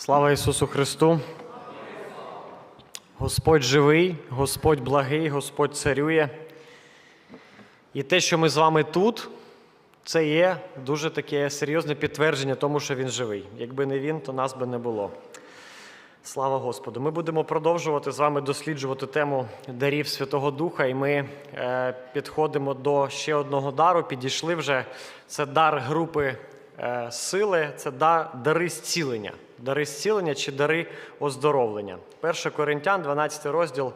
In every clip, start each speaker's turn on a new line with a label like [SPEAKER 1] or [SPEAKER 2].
[SPEAKER 1] Слава Ісусу Христу! Господь живий, Господь благий, Господь царює. І те, що ми з вами тут, це є дуже таке серйозне підтвердження тому, що Він живий. Якби не він, то нас би не було. Слава Господу! Ми будемо продовжувати з вами досліджувати тему дарів Святого Духа, і ми е, підходимо до ще одного дару. Підійшли вже. Це дар групи е, сили, це дар, дари зцілення. Дари зцілення чи дари оздоровлення. 1 Коринтян, 12 розділ,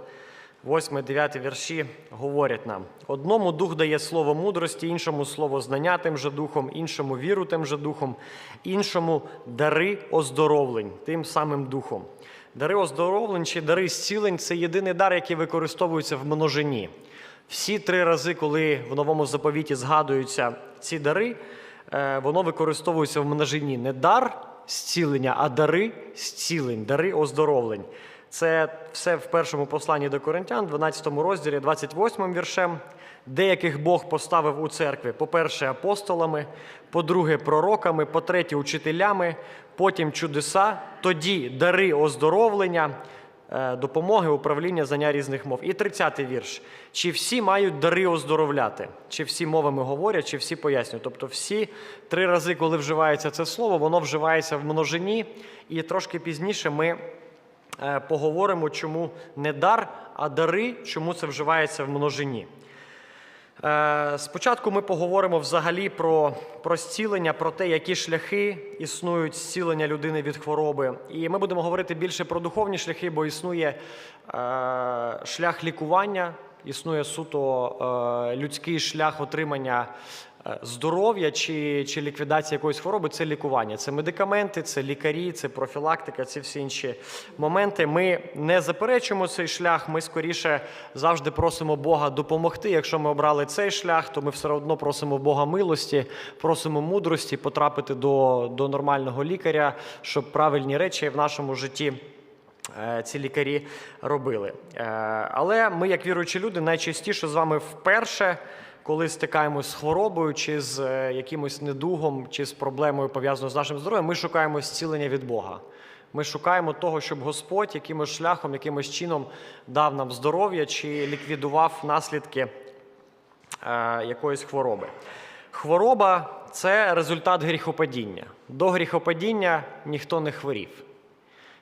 [SPEAKER 1] 8-9 вірші говорять нам: одному дух дає слово мудрості, іншому слово знання тим же духом, іншому віру тим же духом, іншому дари оздоровлень тим самим духом. Дари оздоровлень чи дари зцілень це єдиний дар, який використовується в множині. Всі три рази, коли в новому заповіті згадуються ці дари, е, воно використовується в множині не дар зцілення, а дари зцілень, дари оздоровлень. Це все в першому посланні до Коринтян, 12 розділі, 28 віршем. Деяких Бог поставив у церкві, по-перше, апостолами, по-друге, пророками, по-третє, учителями, потім чудеса, тоді дари оздоровлення, допомоги, управління, знання різних мов. І 30-й вірш. Чи всі мають дари оздоровляти? Чи всі мовами говорять, чи всі пояснюють? Тобто всі три рази, коли вживається це слово, воно вживається в множині, і трошки пізніше ми е, поговоримо, чому не дар, а дари, чому це вживається в множині. Е, Спочатку ми поговоримо взагалі про, про зцілення, про те, які шляхи існують зцілення людини від хвороби. І ми будемо говорити більше про духовні шляхи, бо існує е, шлях лікування, існує суто е, людський шлях отримання здоров'я чи, чи ліквідація якоїсь хвороби це лікування. Це медикаменти, це лікарі, це профілактика, це всі інші моменти. Ми не заперечуємо цей шлях. Ми скоріше завжди просимо Бога допомогти. Якщо ми обрали цей шлях, то ми все одно просимо Бога милості, просимо мудрості потрапити до, до нормального лікаря, щоб правильні речі в нашому житті. е, Ці лікарі робили. Е, Але ми, як віруючі люди, найчастіше з вами вперше, коли стикаємось з хворобою, чи з е, якимось недугом, чи з проблемою пов'язаною з нашим здоров'ям, ми шукаємо зцілення від Бога. Ми шукаємо того, щоб Господь якимось шляхом, якимось чином дав нам здоров'я чи ліквідував наслідки е, якоїсь хвороби. Хвороба це результат гріхопадіння. До гріхопадіння ніхто не хворів.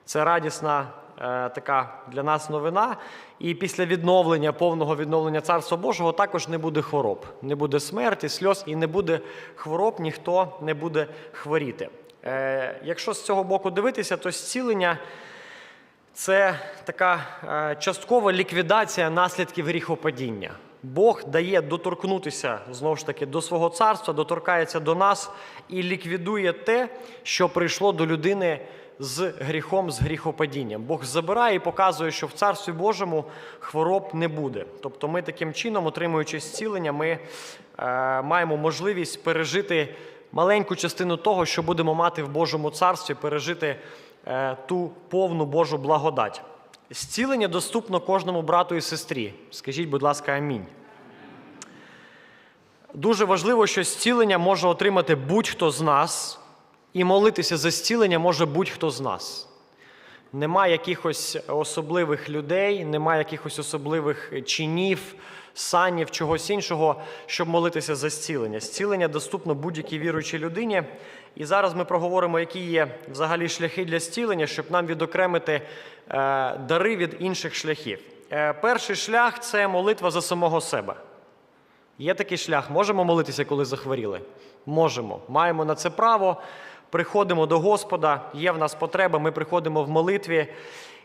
[SPEAKER 1] Це радісна така для нас новина. І після відновлення, повного відновлення Царства Божого також не буде хвороб, не буде смерті, сльоз і не буде хвороб, ніхто не буде хворіти. Е, якщо з цього боку дивитися, то зцілення це така е, часткова ліквідація наслідків гріхопадіння. Бог дає доторкнутися знову ж таки до свого царства, доторкається до нас і ліквідує те, що прийшло до людини з гріхом, з гріхопадінням. Бог забирає і показує, що в царстві Божому хвороб не буде. Тобто, ми таким чином, отримуючи зцілення, ми е, маємо можливість пережити маленьку частину того, що будемо мати в Божому царстві, пережити е, ту повну Божу благодать. Зцілення доступно кожному брату і сестрі. Скажіть, будь ласка, амінь. Дуже важливо, що зцілення може отримати будь-хто з нас, і молитися за зцілення може будь-хто з нас. Нема якихось особливих людей, нема якихось особливих чинів, санів, чогось іншого, щоб молитися за зцілення. Зцілення доступно будь-якій віруючій людині. І зараз ми проговоримо, які є взагалі шляхи для зцілення, щоб нам відокремити е, дари від інших шляхів. Е, перший шлях це молитва за самого себе. Є такий шлях. Можемо молитися, коли захворіли? Можемо. Маємо на це право. Приходимо до Господа, є в нас потреба, ми приходимо в молитві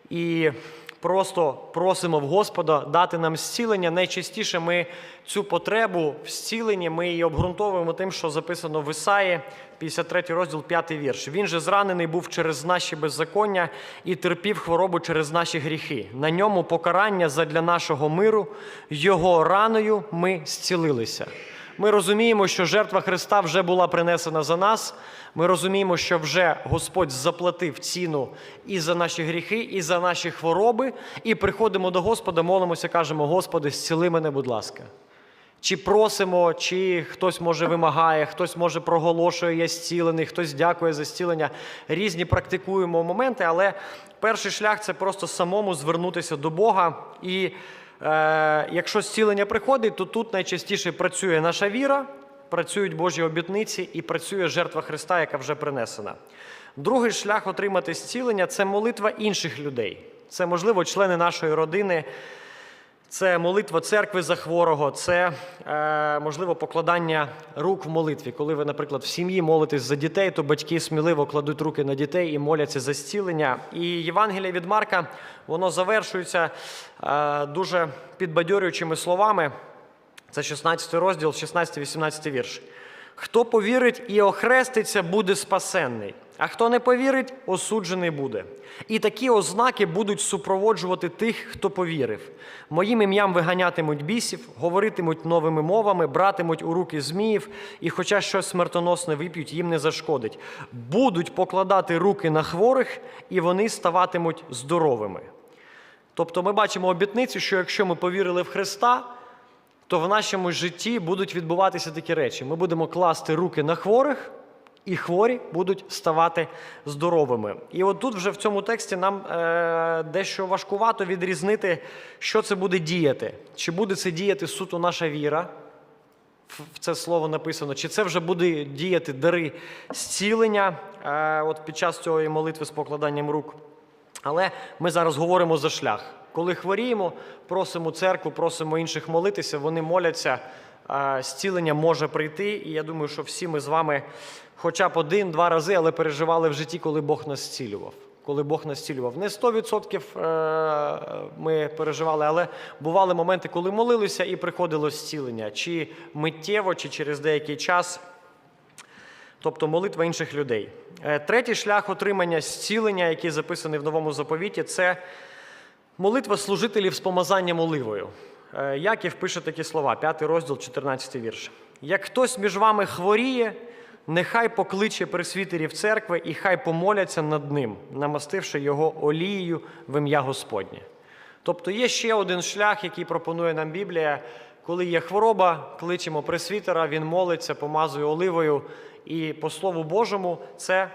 [SPEAKER 1] і просто просимо в Господа дати нам зцілення. Найчастіше ми цю потребу в зціленні ми її обґрунтовуємо тим, що записано в Ісаї, 53 розділ, 5 вірш. Він же зранений був через наші беззаконня і терпів хворобу через наші гріхи. На ньому покарання задля нашого миру, його раною ми зцілилися. Ми розуміємо, що жертва Христа вже була принесена за нас. Ми розуміємо, що вже Господь заплатив ціну і за наші гріхи, і за наші хвороби. І приходимо до Господа, молимося, кажемо: Господи, зціли мене, будь ласка. чи просимо, чи хтось може вимагає, хтось може проголошує я зцілений, хтось дякує за зцілення. Різні практикуємо моменти, але перший шлях це просто самому звернутися до Бога. І якщо зцілення приходить, то тут найчастіше працює наша віра, працюють Божі обітниці і працює жертва Христа, яка вже принесена. Другий шлях отримати зцілення це молитва інших людей. Це, можливо, члени нашої родини. Це молитва церкви за хворого, це е, можливо покладання рук в молитві. Коли ви, наприклад, в сім'ї молитесь за дітей, то батьки сміливо кладуть руки на дітей і моляться за зцілення. І Євангеліє від Марка воно завершується е, дуже підбадьорюючими словами. Це 16 розділ, 16-18 вірш. Хто повірить і охреститься, буде спасенний, а хто не повірить, осуджений буде. І такі ознаки будуть супроводжувати тих, хто повірив. Моїм ім'ям виганятимуть бісів, говоритимуть новими мовами, братимуть у руки зміїв, і хоча щось смертоносне вип'ють, їм не зашкодить. Будуть покладати руки на хворих, і вони ставатимуть здоровими. Тобто ми бачимо обітницю, що якщо ми повірили в Христа, то в нашому житті будуть відбуватися такі речі. Ми будемо класти руки на хворих, і хворі будуть ставати здоровими. І от тут вже в цьому тексті нам е, дещо важкувато відрізнити, що це буде діяти. Чи буде це діяти суто наша віра? в це слово написано, чи це вже буде діяти дари зцілення е, от під час цієї молитви з покладанням рук. Але ми зараз говоримо за шлях. Коли хворіємо, просимо церкву, просимо інших молитися, вони моляться, зцілення може прийти. І я думаю, що всі ми з вами хоча б один-два рази, але переживали в житті, коли Бог нас зцілював. Коли Бог нас зцілював. Не 100% е, ми переживали, але бували моменти, коли молилися і приходило зцілення, чи миттєво, чи через деякий час тобто молитва інших людей. Е, Третій шлях отримання зцілення, який записаний в новому заповіті, це молитва служителів з помазанням оливою. Е, Яків пише такі слова, 5 розділ, 14 вірш. Як хтось між вами хворіє, нехай покличе пресвітерів церкви і хай помоляться над ним, намастивши його олією в ім'я Господнє. Тобто є ще один шлях, який пропонує нам Біблія. Коли є хвороба, кличемо пресвітера, він молиться, помазує оливою. І по Слову Божому це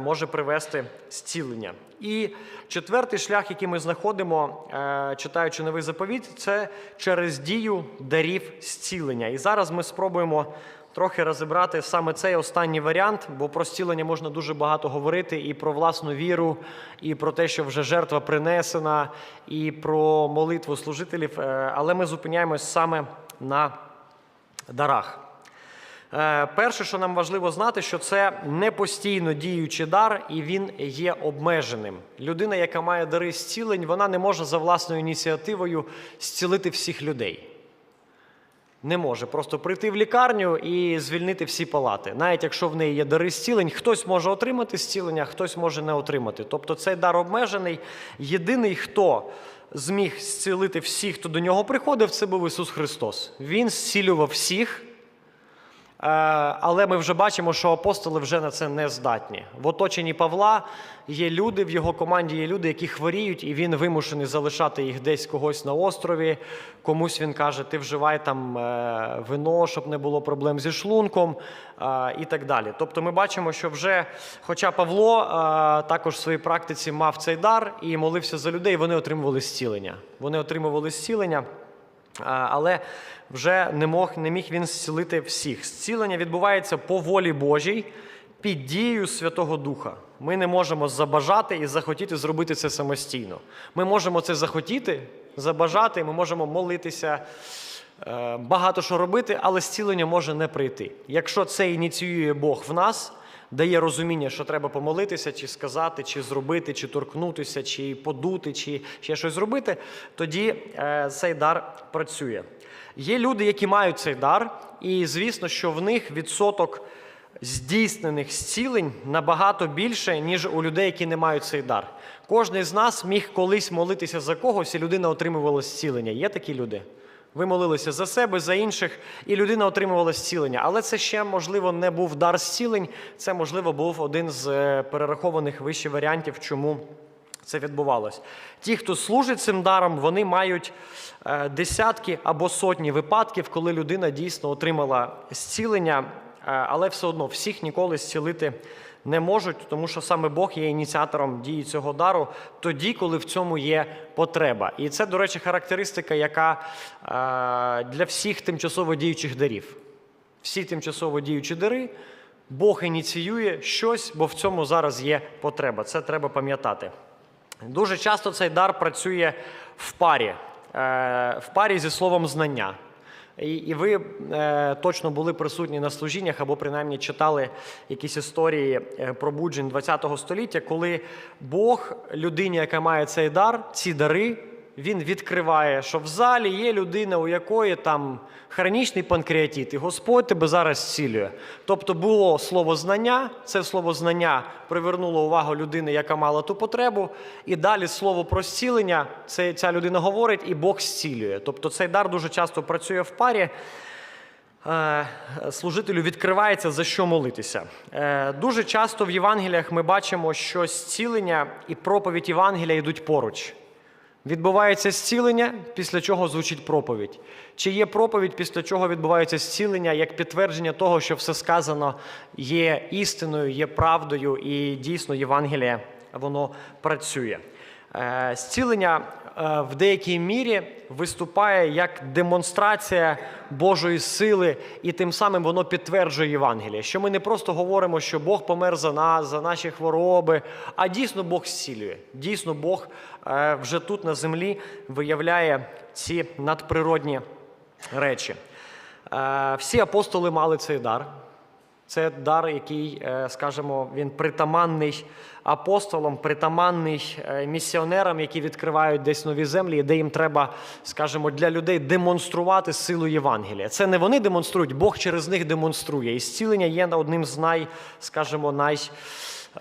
[SPEAKER 1] може привести зцілення. І четвертий шлях, який ми знаходимо, е, читаючи новий заповіт, це через дію дарів зцілення. І зараз ми спробуємо трохи розібрати саме цей останній варіант, бо про зцілення можна дуже багато говорити і про власну віру, і про те, що вже жертва принесена, і про молитву служителів. Е, Але ми зупиняємось саме на дарах. Е, Перше, що нам важливо знати, що це не постійно діючий дар, і він є обмеженим. Людина, яка має дари зцілень, вона не може за власною ініціативою зцілити всіх людей. Не може просто прийти в лікарню і звільнити всі палати. Навіть якщо в неї є дари зцілень, хтось може отримати зцілення, хтось може не отримати. Тобто цей дар обмежений. Єдиний, хто зміг зцілити всіх, хто до нього приходив, це був Ісус Христос. Він зцілював всіх. Е, Але ми вже бачимо, що апостоли вже на це не здатні. В оточенні Павла є люди, в його команді є люди, які хворіють, і він вимушений залишати їх десь когось на острові. Комусь він каже, ти вживай там е, вино, щоб не було проблем зі шлунком е, і так далі. Тобто ми бачимо, що вже, хоча Павло також в своїй практиці мав цей дар і молився за людей, вони отримували зцілення. Вони отримували зцілення. Але вже не мог, не міг він зцілити всіх. Зцілення відбувається по волі Божій під дією Святого Духа. Ми не можемо забажати і захотіти зробити це самостійно. Ми можемо це захотіти, забажати, ми можемо молитися, е, багато що робити, але зцілення може не прийти. Якщо це ініціює Бог в нас, дає розуміння, що треба помолитися, чи сказати, чи зробити, чи торкнутися, чи подути, чи ще щось зробити, тоді е, цей дар працює. Є люди, які мають цей дар, і звісно, що в них відсоток здійснених зцілень набагато більше, ніж у людей, які не мають цей дар. Кожний з нас міг колись молитися за когось, і людина отримувала зцілення. Є такі люди? Ви молилися за себе, за інших, і людина отримувала зцілення. Але це ще, можливо, не був дар зцілень, це, можливо, був один з е, перерахованих вище варіантів, чому це відбувалось. Ті, хто служить цим даром, вони мають е, десятки або сотні випадків, коли людина дійсно отримала зцілення, але все одно всіх ніколи зцілити не можуть, тому що саме Бог є ініціатором дії цього дару тоді, коли в цьому є потреба. І це, до речі, характеристика, яка е, для всіх тимчасово діючих дарів. Всі тимчасово діючі дари, Бог ініціює щось, бо в цьому зараз є потреба. Це треба пам'ятати. Дуже часто цей дар працює в парі, е, в парі зі словом знання. І, і ви е, точно були присутні на служіннях або принаймні читали якісь історії е, пробуджень ХХ століття, коли Бог людині, яка має цей дар, ці дари, він відкриває, що в залі є людина, у якої там хронічний панкреатит, і Господь тебе зараз зцілює. Тобто було слово знання, це слово знання привернуло увагу людини, яка мала ту потребу. І далі слово про зцілення, це ця людина говорить, і Бог зцілює. Тобто цей дар дуже часто працює в парі. Е, Служителю відкривається за що молитися. Е, Дуже часто в Євангеліях ми бачимо, що зцілення і проповідь Євангелія йдуть поруч. Відбувається зцілення, після чого звучить проповідь. Чи є проповідь, після чого відбувається зцілення, як підтвердження того, що все сказано є істиною, є правдою, і дійсно Євангеліє воно працює. Е, Зцілення в деякій мірі виступає як демонстрація Божої сили, і тим самим воно підтверджує Євангеліє. Що ми не просто говоримо, що Бог помер за нас, за наші хвороби, а дійсно Бог зцілює. Дійсно, Бог е, вже тут на землі виявляє ці надприродні речі. Е, Всі апостоли мали цей дар. Це дар, який, е, скажімо, він притаманний апостолам, притаманний е, місіонерам, які відкривають десь нові землі, де їм треба, скажімо, для людей демонструвати силу Євангелія. Це не вони демонструють, Бог через них демонструє. І зцілення є одним з най, скажімо, най. Е,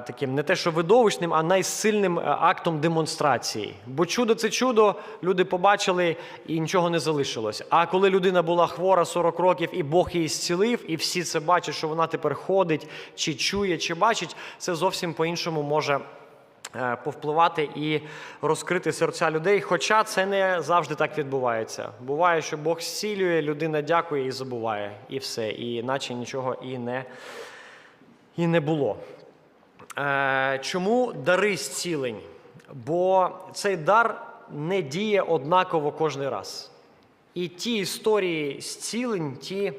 [SPEAKER 1] Таким не те, що видовищним, а найсильним е, актом демонстрації. Бо чудо це чудо, люди побачили і нічого не залишилось. А коли людина була хвора 40 років, і Бог її зцілив, і всі це бачать, що вона тепер ходить, чи чує, чи бачить, це зовсім по-іншому може е, повпливати і розкрити серця людей. Хоча це не завжди так відбувається. Буває, що Бог зцілює, людина дякує і забуває, і все, і наче нічого і не, і не було. Е, Чому дари зцілень? Бо цей дар не діє однаково кожен раз. І ті історії зцілень, ті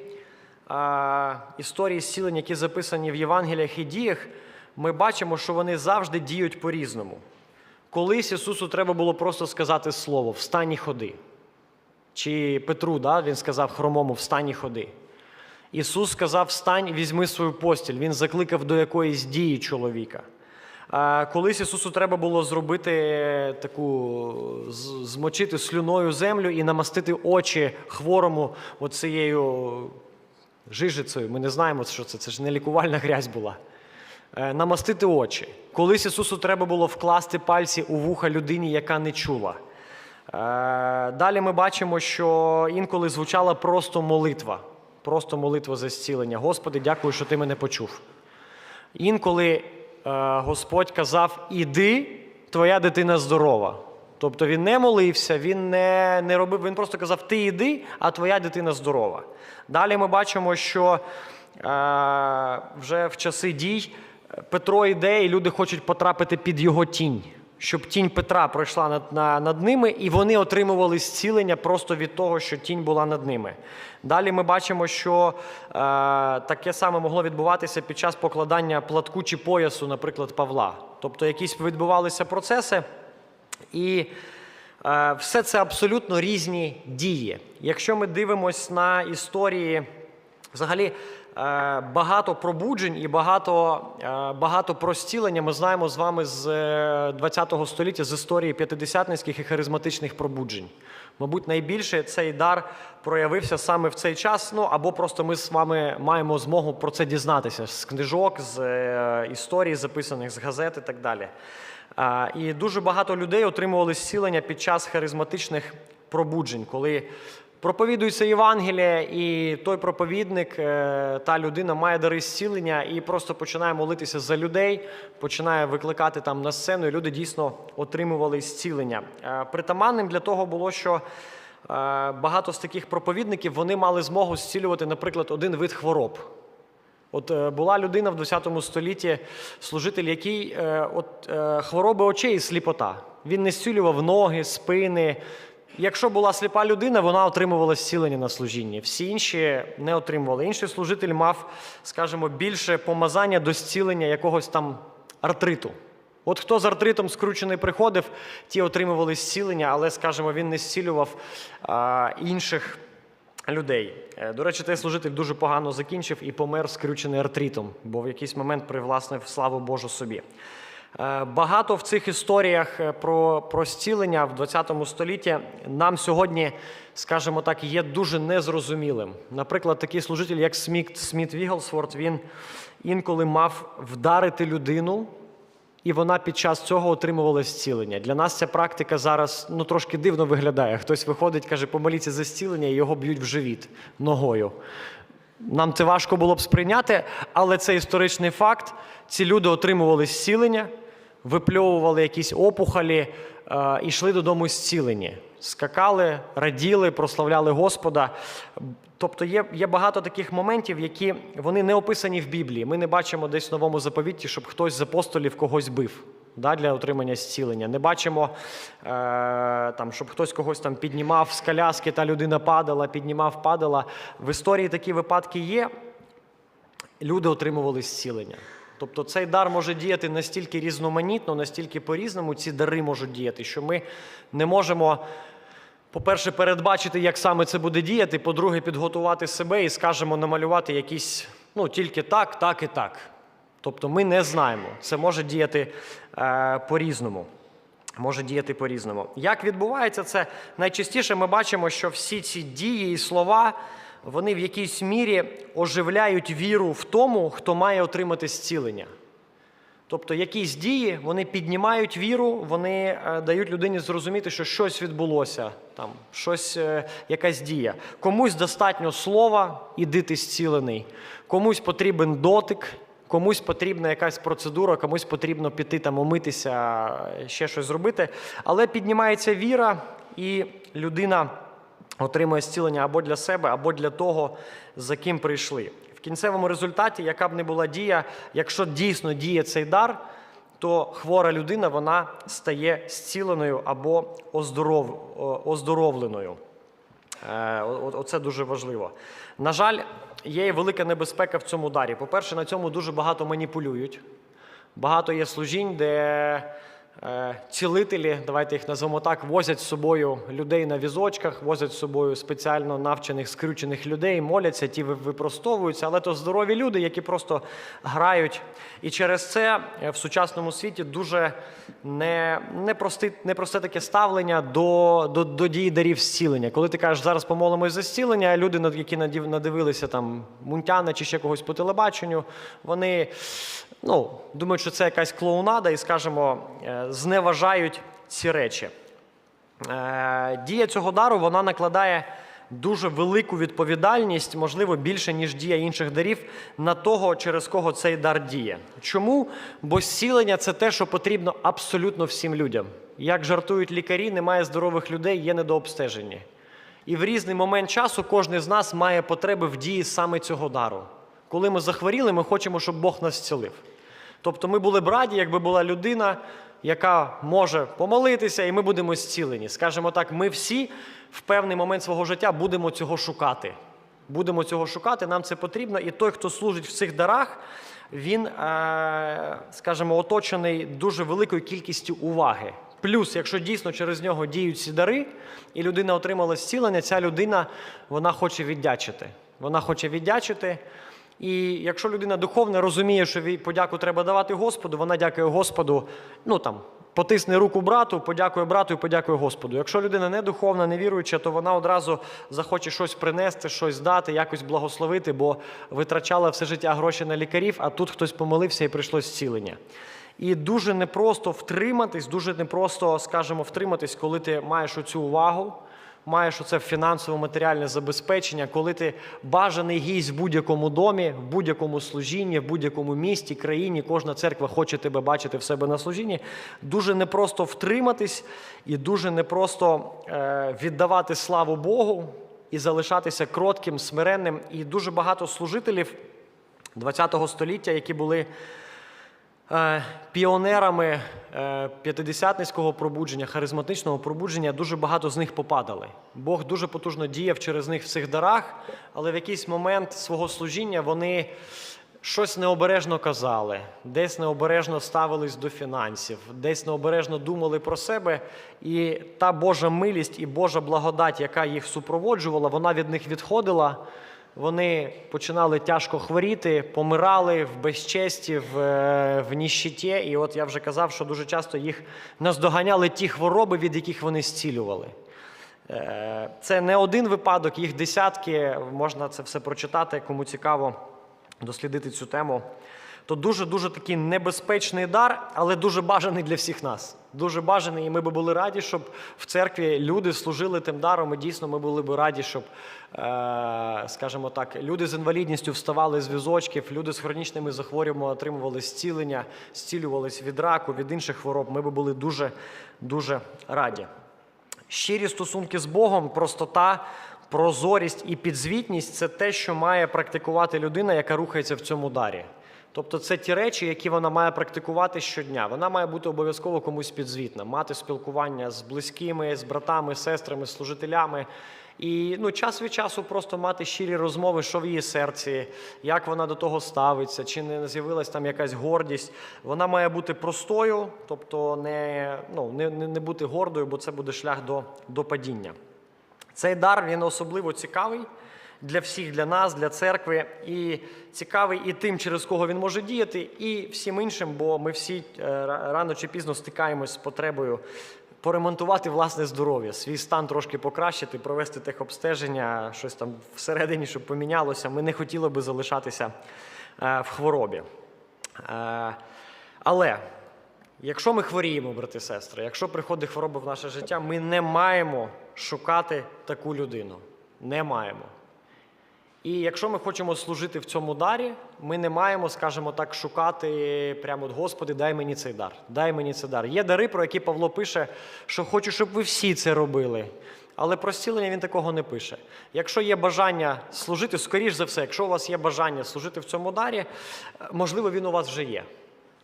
[SPEAKER 1] е, історії зцілень, які записані в Євангеліях і діях, ми бачимо, що вони завжди діють по-різному. Колись Ісусу треба було просто сказати слово встань і ходи. Чи Петру, да, він сказав хромому встань і ходи. Ісус сказав: Встань, візьми свою постіль. Він закликав до якоїсь дії чоловіка. Колись Ісусу треба було зробити таку, змочити слюною землю і намастити очі хворому оцією жижицею. Ми не знаємо, що це. Це ж не лікувальна грязь була. Е, Намастити очі. Колись Ісусу треба було вкласти пальці у вуха людині, яка не чула. Е, Далі ми бачимо, що інколи звучала просто молитва. Просто молитва за зцілення. Господи, дякую, що ти мене почув. Інколи е, Господь казав: Іди, твоя дитина здорова. Тобто він не молився, він не, не робив, він просто казав: Ти йди, а твоя дитина здорова. Далі ми бачимо, що е, вже в часи дій Петро йде, і люди хочуть потрапити під його тінь, щоб тінь Петра пройшла над, на, над ними, і вони отримували зцілення просто від того, що тінь була над ними. Далі ми бачимо, що е, таке саме могло відбуватися під час покладання платку чи поясу, наприклад, Павла. Тобто якісь відбувалися процеси, і е, все це абсолютно різні дії. Якщо ми дивимось на історії, взагалі багато пробуджень і багато, е, багато про зцілення ми знаємо з вами з е, ХХ століття з історії п'ятидесятницьких і харизматичних пробуджень. Мабуть, найбільше цей дар проявився саме в цей час. Ну або просто ми з вами маємо змогу про це дізнатися з книжок, з е, історій, записаних з газет і так далі. І дуже багато людей отримували зцілення під час харизматичних пробуджень, коли Проповідується Євангеліє, і той проповідник, е, та людина має дари зцілення і просто починає молитися за людей, починає викликати там на сцену, і люди дійсно отримували зцілення. Е, Притаманним для того було, що е, багато з таких проповідників вони мали змогу зцілювати, наприклад, один вид хвороб. От була людина в 20 столітті, служитель, який от, хвороби очей і сліпота. Він не зцілював ноги, спини. Якщо була сліпа людина, вона отримувала зцілення на служінні. Всі інші не отримували. Інший служитель мав, скажімо, більше помазання до зцілення якогось там артриту. От хто з артритом скручений приходив, ті отримували зцілення, але, скажімо, він не зцілював а, інших людей. Е, До речі, цей служитель дуже погано закінчив і помер скрючений артритом, бо в якийсь момент привласнив славу Божу собі. Е, Багато в цих історіях е, про, про зцілення в 20 столітті нам сьогодні, скажімо так, є дуже незрозумілим. Наприклад, такий служитель, як Сміт, Сміт Віглсворт, він інколи мав вдарити людину, і вона під час цього отримувала зцілення. Для нас ця практика зараз ну, трошки дивно виглядає. Хтось виходить, каже, помоліться за зцілення, і його б'ють в живіт ногою. Нам це важко було б сприйняти, але це історичний факт. Ці люди отримували зцілення, випльовували якісь опухолі е, і йшли додому зцілені. Скакали, раділи, прославляли Господа. Тобто є, є багато таких моментів, які вони не описані в Біблії. Ми не бачимо десь в новому заповіті, щоб хтось з апостолів когось бив да, для отримання зцілення. Не бачимо, е, там, щоб хтось когось там піднімав з коляски, та людина падала, піднімав, падала. В історії такі випадки є. Люди отримували зцілення. Тобто цей дар може діяти настільки різноманітно, настільки по-різному ці дари можуть діяти, що ми не можемо, по-перше, передбачити, як саме це буде діяти, по-друге, підготувати себе і скажемо намалювати якісь, ну, тільки так, так і так. Тобто ми не знаємо. Це може діяти е, по-різному. Може діяти по-різному. Як відбувається це? Найчастіше ми бачимо, що всі ці дії і слова вони в якійсь мірі оживляють віру в тому, хто має отримати зцілення. Тобто якісь дії вони піднімають віру, вони е, дають людині зрозуміти, що щось відбулося, там, щось, е, якась дія. Комусь достатньо слова, іди ти зцілений, комусь потрібен дотик, комусь потрібна якась процедура, комусь потрібно піти там омитися, е, ще щось зробити. Але піднімається віра, і людина отримує зцілення або для себе, або для того, за ким прийшли. В кінцевому результаті, яка б не була дія, якщо дійсно діє цей дар, то хвора людина вона стає зціленою або оздоров, оздоровленою. Е, Оце дуже важливо. На жаль, є велика небезпека в цьому дарі. По-перше, на цьому дуже багато маніпулюють. Багато є служінь, де цілителі, давайте їх назвемо так, возять з собою людей на візочках, возять з собою спеціально навчених скрючених людей, моляться, ті випростовуються, але то здорові люди, які просто грають. І через це е, в сучасному світі дуже не, непрости, непросте таке ставлення до, до, до дії дарів зцілення. Коли ти кажеш, зараз помолимось за зцілення, а люди, які надивилися там Мунтяна чи ще когось по телебаченню, вони ну, думають, що це якась клоунада і, скажімо, е, зневажають ці речі. Е, Дія цього дару вона накладає дуже велику відповідальність, можливо, більше, ніж дія інших дарів, на того, через кого цей дар діє. Чому? Бо зцілення це те, що потрібно абсолютно всім людям. Як жартують лікарі, немає здорових людей, є недообстежені. І в різний момент часу кожен з нас має потреби в дії саме цього дару. Коли ми захворіли, ми хочемо, щоб Бог нас зцілив. Тобто ми були б раді, якби була людина, яка може помолитися, і ми будемо зцілені. Скажімо так, ми всі в певний момент свого життя будемо цього шукати. Будемо цього шукати, нам це потрібно. І той, хто служить в цих дарах, він, е, скажімо, оточений дуже великою кількістю уваги. Плюс, якщо дійсно через нього діють ці дари, і людина отримала зцілення, ця людина вона хоче віддячити. Вона хоче віддячити. І якщо людина духовна розуміє, що подяку треба давати Господу, вона дякує Господу, ну там, потисне руку брату, подякує брату і подякує Господу. Якщо людина не духовна, не віруюча, то вона одразу захоче щось принести, щось дати, якось благословити, бо витрачала все життя гроші на лікарів, а тут хтось помолився і прийшло зцілення. І дуже непросто втриматись, дуже непросто, скажімо, втриматись, коли ти маєш оцю увагу, маєш оце фінансово-матеріальне забезпечення, коли ти бажаний гість в будь-якому домі, в будь-якому служінні, в будь-якому місті, країні, кожна церква хоче тебе бачити в себе на служінні. Дуже непросто втриматись і дуже непросто е, віддавати славу Богу і залишатися кротким, смиренним. І дуже багато служителів ХХ століття, які були піонерами е, п'ятидесятницького пробудження, харизматичного пробудження, дуже багато з них попадали. Бог дуже потужно діяв через них в цих дарах, але в якийсь момент свого служіння вони щось необережно казали, десь необережно ставились до фінансів, десь необережно думали про себе. І та Божа милість і Божа благодать, яка їх супроводжувала, вона від них відходила. Вони починали тяжко хворіти, помирали в безчесті, в, е, в ніщиті. І от я вже казав, що дуже часто їх наздоганяли ті хвороби, від яких вони зцілювали. Е, Це не один випадок, їх десятки. Можна це все прочитати, кому цікаво дослідити цю тему. То дуже-дуже такий небезпечний дар, але дуже бажаний для всіх нас. Дуже бажаний, і ми би були раді, щоб в церкві люди служили тим даром. І дійсно ми були б раді, щоб, е, скажімо так, люди з інвалідністю вставали з візочків, люди з хронічними захворюваннями отримували зцілення, зцілювались від раку, від інших хвороб. Ми би були дуже дуже раді. Щирі стосунки з Богом, простота, прозорість і підзвітність це те, що має практикувати людина, яка рухається в цьому дарі. Тобто це ті речі, які вона має практикувати щодня. Вона має бути обов'язково комусь підзвітна, мати спілкування з близькими, з братами, сестрами, служителями. І ну, час від часу просто мати щирі розмови, що в її серці, як вона до того ставиться, чи не з'явилась там якась гордість. Вона має бути простою, тобто не, ну, не не бути гордою, бо це буде шлях до, до падіння. Цей дар він особливо цікавий для всіх, для нас, для церкви, і цікавий і тим, через кого він може діяти, і всім іншим, бо ми всі е, рано чи пізно стикаємось з потребою поремонтувати власне здоров'я, свій стан трошки покращити, провести техобстеження, щось там всередині, щоб помінялося. Ми не хотіли би залишатися е, в хворобі. Е, Але Якщо ми хворіємо, брати сестри, якщо приходить хвороба в наше життя, ми не маємо шукати таку людину. Не маємо. І якщо ми хочемо служити в цьому дарі, ми не маємо, скажімо так, шукати прямо от Господи, дай мені цей дар. Дай мені цей дар. Є дари, про які Павло пише, що хочу, щоб ви всі це робили. Але про зцілення він такого не пише. Якщо є бажання служити, скоріш за все, якщо у вас є бажання служити в цьому дарі, е, можливо, він у вас вже є.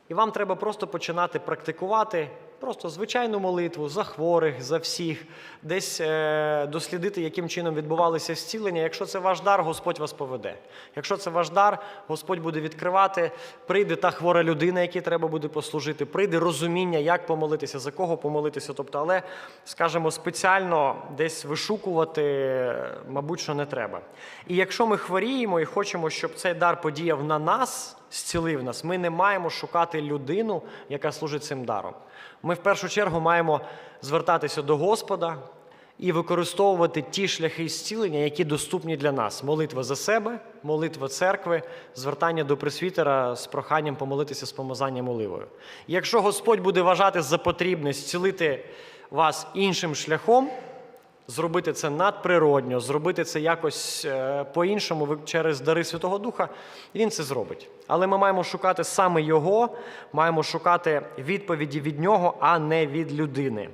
[SPEAKER 1] І вам треба просто починати практикувати просто звичайну молитву за хворих, за всіх, десь е, дослідити, яким чином відбувалися зцілення. Якщо це ваш дар, Господь вас поведе. Якщо це ваш дар, Господь буде відкривати, прийде та хвора людина, якій треба буде послужити, прийде розуміння, як помолитися, за кого помолитися. Тобто, але, скажімо, спеціально десь вишукувати, мабуть, що не треба. І якщо ми хворіємо і хочемо, щоб цей дар подіяв на нас, зцілив нас, ми не маємо шукати людину, яка служить цим даром. Ми в першу чергу маємо звертатися до Господа і використовувати ті шляхи зцілення, які доступні для нас: молитва за себе, молитва церкви, звертання до пресвітера з проханням помолитися з помазанням оливою. Якщо Господь буде вважати за потрібне зцілити вас іншим шляхом, зробити це надприродньо, зробити це якось е, по-іншому через дари Святого Духа, він це зробить. Але ми маємо шукати саме його, маємо шукати відповіді від нього, а не від людини.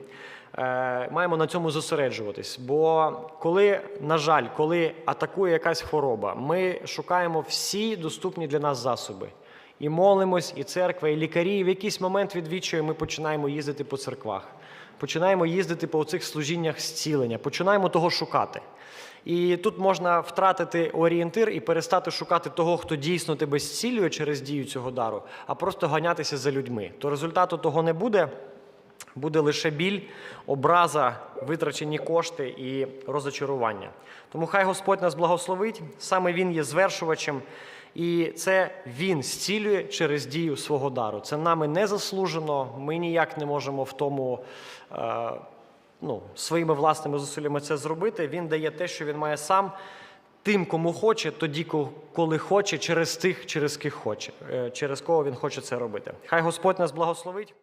[SPEAKER 1] Е, Маємо на цьому зосереджуватись. Бо коли, на жаль, коли атакує якась хвороба, ми шукаємо всі доступні для нас засоби. І молимось, і церква, і лікарі. І в якийсь момент відвічує ми починаємо їздити по церквах починаємо їздити по цих служіннях зцілення, починаємо того шукати. І тут можна втратити орієнтир і перестати шукати того, хто дійсно тебе зцілює через дію цього дару, а просто ганятися за людьми. То результату того не буде. Буде лише біль, образа, витрачені кошти і розочарування. Тому хай Господь нас благословить, саме Він є звершувачем, і це Він зцілює через дію свого дару. Це нами не заслужено, ми ніяк не можемо в тому е, ну, своїми власними зусиллями це зробити. Він дає те, що він має сам. Тим, кому хоче, тоді, коли хоче, через тих, через ких хоче, е, через кого він хоче це робити. Хай Господь нас благословить.